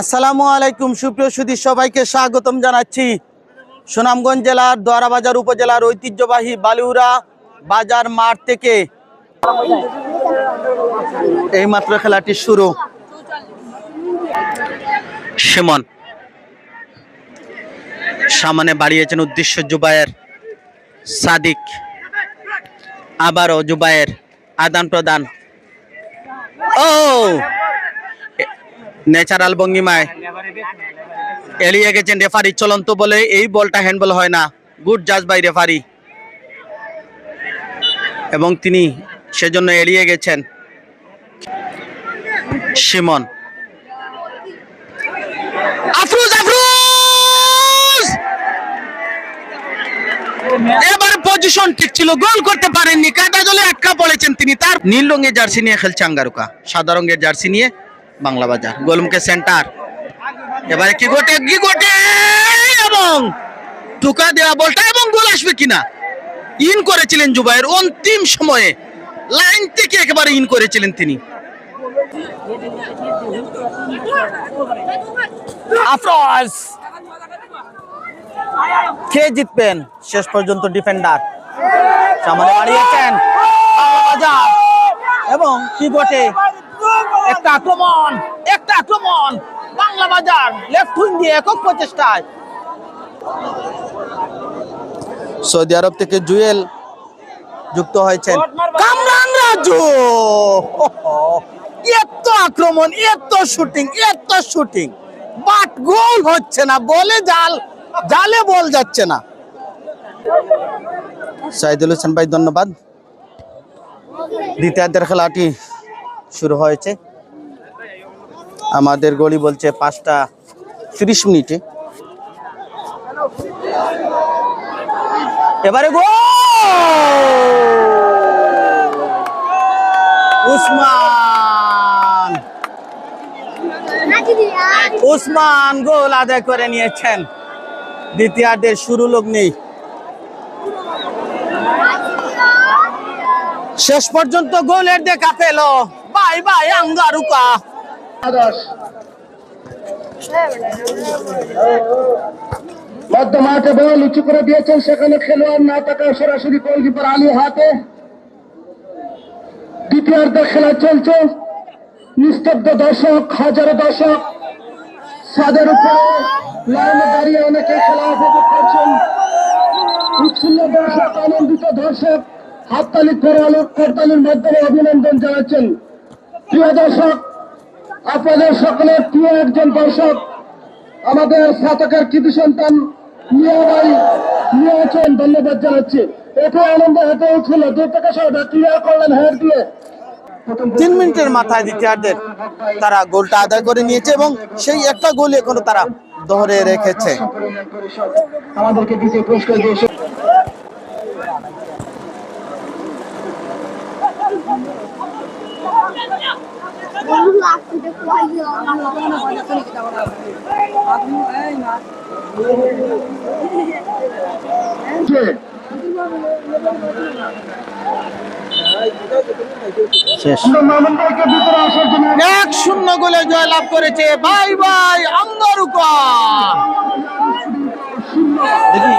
আসসালামু আলাইকুম, সুপ্রিয় সুদী সবাইকে স্বাগতম জানাচ্ছি। সুনামগঞ্জ জেলার দোয়ারাবাজার উপজেলার ঐতিহ্যবাহী বালিউরা বাজার মাঠ থেকে। এইমাত্র খেলাটি শুরু। সুমন। সামনে বাড়িয়েছেন উদ্দেশ্য জুবায়ের সাদিক। আবারও জুবায়ের আদান প্রদান ও! ন্যাচারাল ভঙ্গিমায়। এড়িয়ে গেছেন রেফারি, চলন্ত বলে এই বলটা হ্যান্ডবল হয় না। গুড জাজ বাই রেফারি। এবং তিনি সেজন্য এড়িয়ে গেছেন। সিমন আফরোজ আফরোজ! এবার পজিশন ঠিক ছিল, গোল করতে পারেননি। কাটা জলে আটকা পড়েছেন তিনি। তার নীল রঙের জার্সি নিয়ে খেলছে আঙ্গারুকা। সাদা রঙের জার্সি নিয়ে বাংলা বাজার। গোলমুখে সেন্টার। এবারে কি গোটে কি গোটে এবং টুকা দেওয়া বলটা এবং গোল আসবে কিনা? ইন করেছিলেন জুবাইয়ের অন্তিম সময়ে। লাইন থেকে একেবারে ইন করেছিলেন তিনি। কে জিতবেন? শেষ পর্যন্ত ডিফেন্ডার। সামনে বাড়িয়েছেন। এবং কি বটে একটা আক্রমণ একটা আক্রমণ। বাংলা বাজার লেফট উইং দিয়ে একক প্রচেষ্টায়। সৌদি আরব থেকে জুয়েল যুক্ত হয়েছেন। কামরান রাজু! এত আক্রমণ এত শুটিং এত শুটিং বাট গোল হচ্ছে না বলে জাল জালে বল যাচ্ছে না। সাইদুল হোসেন ভাই ধন্যবাদ। দ্বিতীয়ার্ধের খেলাটি শুরু হয়েছে। আমাদের গলি বলছে পাঁচটা তিরিশ মিনিটে। এবারে গো উসমান! উসমান গোল আদায় করে নিয়েছেন। দ্বিতীয়ার্ধের শুরু লগ্নেই শেষ পর্যন্ত গোলের দেখা পেল। বাই বাই, আঙ্গারুকা। মধ্য মাঠে বল উঁচু করে দিয়েছেন, সেখানে খেলোয়াড় না থাকায় সরাসরি গোলকিপার আলী হাতে। দ্বিতীয়ার্ধের খেলা চলছে। নিস্তব্ধ দর্শক, হাজারো দর্শক। ছাদের উপরে লাইনে দাঁড়িয়ে অনেকে খেলা উপভোগ করছেন। উচ্ছন্ন দর্শক, আনন্দিত দর্শক, হাততালি করালো করতালির মাধ্যমে অভিনন্দন জানাচ্ছেন। প্রিয় দর্শক আপনাদের সকলের প্রিয় একজন দর্শক আমাদের স্নাতকের কৃতি সন্তান মিয়া ভাই নিয়ে আছেন ধন্যবাদ জানাচ্ছি। এটা আনন্দ হাতে ছিল দু থেকে সবাই ক্লিয়ার করলেন হেড দিয়ে। তিন মিনিটের মাথায় দ্বিতীয়ার্ধের তারা গোলটা আদায় করে নিয়েছে এবং সেই একটা গোল এখনও তারা ধরে রেখেছে। আমাদেরকে এক শূন্য গোলে জয় লাভ করেছে। বাই বাই আঙ্গারুকা দেখি